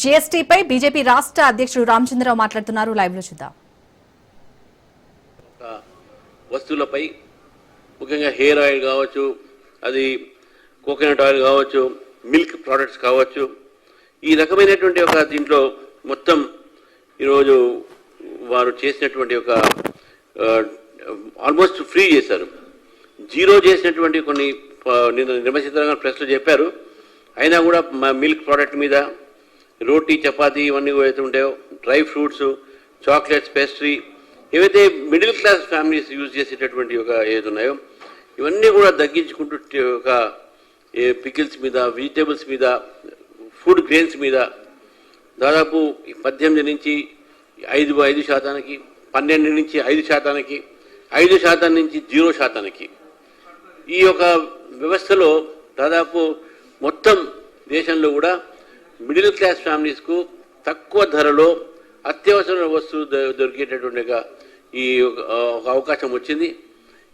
జీఎస్టీపై BJP రాష్ట్ర అధ్యక్షుడు రామచంద్రరావు మాట్లాడుతున్నారు. లైవ్లో చూద్దాం. వస్తువులపై ముఖ్యంగా హెయిర్ ఆయిల్ కావచ్చు అది కోకోనట్ ఆయిల్ కావచ్చు మిల్క్ ప్రోడక్ట్స్ కావచ్చు ఈ రకమైనటువంటి ఒక దీంట్లో మొత్తం ఈరోజు వారు చేసినటువంటి ఒక ఆల్మోస్ట్ ఫ్రీ చేశారు. జీరో చేసినటువంటి కొన్ని నిన్న నిర్మచిత్రంగా ప్రెస్లో చెప్పారు. అయినా కూడా మిల్క్ ప్రోడక్ట్ మీద రోటీ చపాతీ ఇవన్నీ ఏవైతే డ్రై ఫ్రూట్స్ చాక్లెట్స్ పేస్ట్రీ ఏవైతే మిడిల్ క్లాస్ ఫ్యామిలీస్ యూజ్ చేసేటటువంటి ఒక ఏది ఉన్నాయో ఇవన్నీ కూడా తగ్గించుకుంటూ ఒక పికిల్స్ మీద వెజిటేబుల్స్ మీద ఫుడ్ గ్రెయిన్స్ మీద దాదాపు పద్దెనిమిది నుంచి ఐదు ఐదు శాతానికి పన్నెండు నుంచి ఐదు శాతానికి ఐదు శాతం నుంచి జీరో శాతానికి ఈ యొక్క వ్యవస్థలో దాదాపు మొత్తం దేశంలో కూడా మిడిల్ క్లాస్ ఫ్యామిలీస్కు తక్కువ ధరలో అత్యవసర వస్తువు దొరికేటటువంటి ఈ ఒక- అవకాశం వచ్చింది.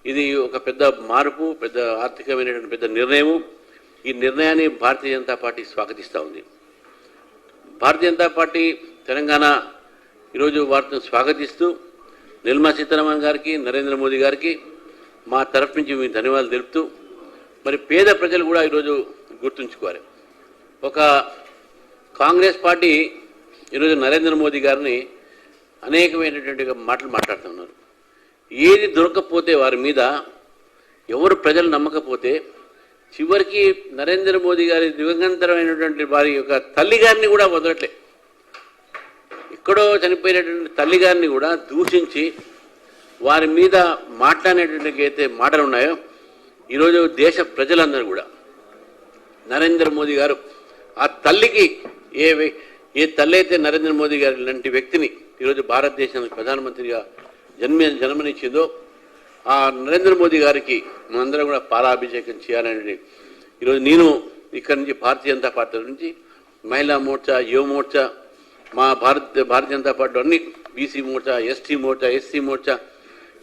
ఇది ఒక పెద్ద మార్పు పెద్ద ఆర్థికమైనటువంటి పెద్ద నిర్ణయము. ఈ నిర్ణయాన్ని భారతీయ జనతా పార్టీ స్వాగతిస్తూ ఉంది. భారతీయ జనతా పార్టీ తెలంగాణ ఈరోజు వార్తను స్వాగతిస్తూ నిర్మలా సీతారామన్ గారికి నరేంద్ర మోదీ గారికి మా తరఫు నుంచి మీ ధన్యవాదాలు తెలుపుతూ మరి పేద ప్రజలు కూడా ఈరోజు గుర్తుంచుకోవాలి. ఒక కాంగ్రెస్ పార్టీ ఈరోజు నరేంద్ర మోదీ గారిని అనేకమైనటువంటి మాటలు మాట్లాడుతున్నారు ఏది దొరకకపోతే వారి మీద ఎవరు ప్రజలు నమ్మకపోతే చివరికి నరేంద్ర మోదీ గారి దివంగంతరమైనటువంటి వారి యొక్క తల్లి గారిని కూడా వదలట్లే. ఎక్కడో చనిపోయినటువంటి తల్లి గారిని కూడా దూషించి వారి మీద మాట్లాడేటువంటి అయితే మాటలు ఉన్నాయో ఈరోజు దేశ ప్రజలందరూ కూడా నరేంద్ర మోదీ గారు ఆ తల్లికి ఏ ఏ తల్లి అయితే నరేంద్ర మోదీ గారి లాంటి వ్యక్తిని ఈరోజు భారతదేశానికి ప్రధానమంత్రిగా జన్మ జన్మనిచ్చిందో ఆ నరేంద్ర మోదీ గారికి మనందరం కూడా పాలాభిషేకం చేయాలని ఈరోజు నేను ఇక్కడి నుంచి భారతీయ జనతా పార్టీ నుంచి మహిళా మోర్చా యువ మోర్చా మా భారత భారతీయ జనతా పార్టీ అన్ని BC Morcha ST Morcha SC Morcha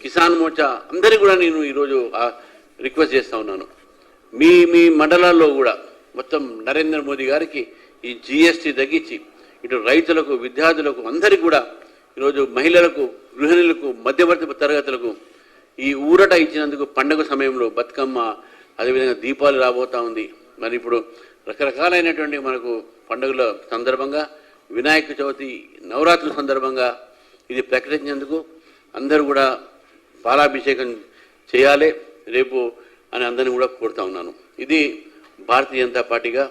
Kisan Morcha అందరికీ కూడా నేను ఈరోజు రిక్వెస్ట్ చేస్తూ ఉన్నాను. మీ మీ మండలాల్లో కూడా మొత్తం నరేంద్ర మోదీ గారికి ఈ జిఎస్టీ తగ్గించి ఇటు రైతులకు విద్యార్థులకు అందరికీ కూడా ఈరోజు మహిళలకు గృహిణులకు మధ్యవర్తి తరగతులకు ఈ ఊరట ఇచ్చినందుకు పండుగ సమయంలో బతుకమ్మ అదేవిధంగా దీపాలు రాబోతా ఉంది. మరి ఇప్పుడు రకరకాలైనటువంటి మనకు పండుగల సందర్భంగా వినాయక చవితి నవరాత్రుల సందర్భంగా ఇది ప్రకటించినందుకు అందరూ కూడా పాలాభిషేకం చేయాలి రేపు అని అందరిని కూడా కోరుతా ఉన్నాను. ఇది భారతీయ జనతా పార్టీగా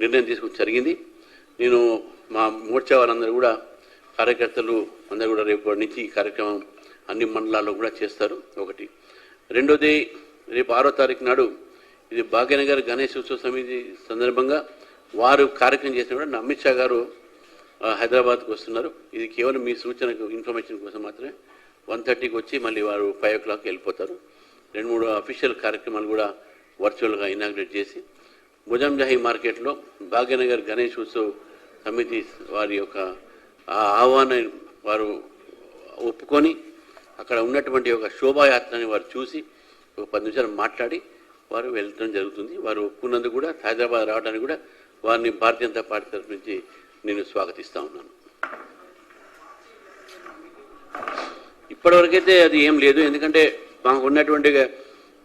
నిర్ణయం తీసుకుని జరిగింది. నేను మా మోర్చా వాళ్ళందరూ కూడా కార్యకర్తలు అందరూ కూడా రేపు నుంచి ఈ కార్యక్రమం అన్ని మండలాల్లో కూడా చేస్తారు. ఒకటి. రెండోది రేపు ఆరో తారీఖు నాడు ఇది భాగ్యనగర్ గణేష్ ఉత్సవ సమితి సందర్భంగా వారు కార్యక్రమం చేసినప్పుడు అమిత్ షా గారు హైదరాబాద్కు వస్తున్నారు. ఇది కేవలం మీ సూచనకు ఇన్ఫర్మేషన్ కోసం మాత్రమే. వన్ థర్టీకి వచ్చి మళ్ళీ వారు ఫైవ్ ఓ క్లాక్కి వెళ్ళిపోతారు. రెండు మూడు అఫీషియల్ కార్యక్రమాలు కూడా వర్చువల్గా ఇనాగ్రేట్ చేసి భుజంజాహి మార్కెట్లో భాగ్యనగర్ గణేష్ ఉత్సవ్ సమితి వారి యొక్క ఆహ్వానం వారు ఒప్పుకొని అక్కడ ఉన్నటువంటి ఒక శోభాయాత్రని వారు చూసి ఒక పది నిమిషాలు మాట్లాడి వారు వెళ్ళడం జరుగుతుంది. వారు ఒప్పుకున్నందుకు కూడా హైదరాబాద్ రావడానికి కూడా వారిని భారతీయ జనతా పార్టీ తరఫు నుంచి నేను స్వాగతిస్తూ ఉన్నాను. ఇప్పటివరకైతే అది ఏం లేదు. ఎందుకంటే మాకు ఉన్నటువంటి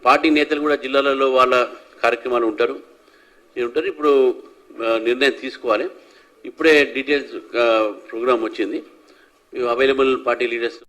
పార్టీ నేతలు కూడా జిల్లాలలో వాళ్ళ కార్యక్రమాలు ఉంటారు. ఉంటారు ఇప్పుడు నిర్ణయం తీసుకోవాలి. ఇప్పుడే డీటెయిల్స్ ప్రోగ్రామ్ వచ్చింది. Available party leaders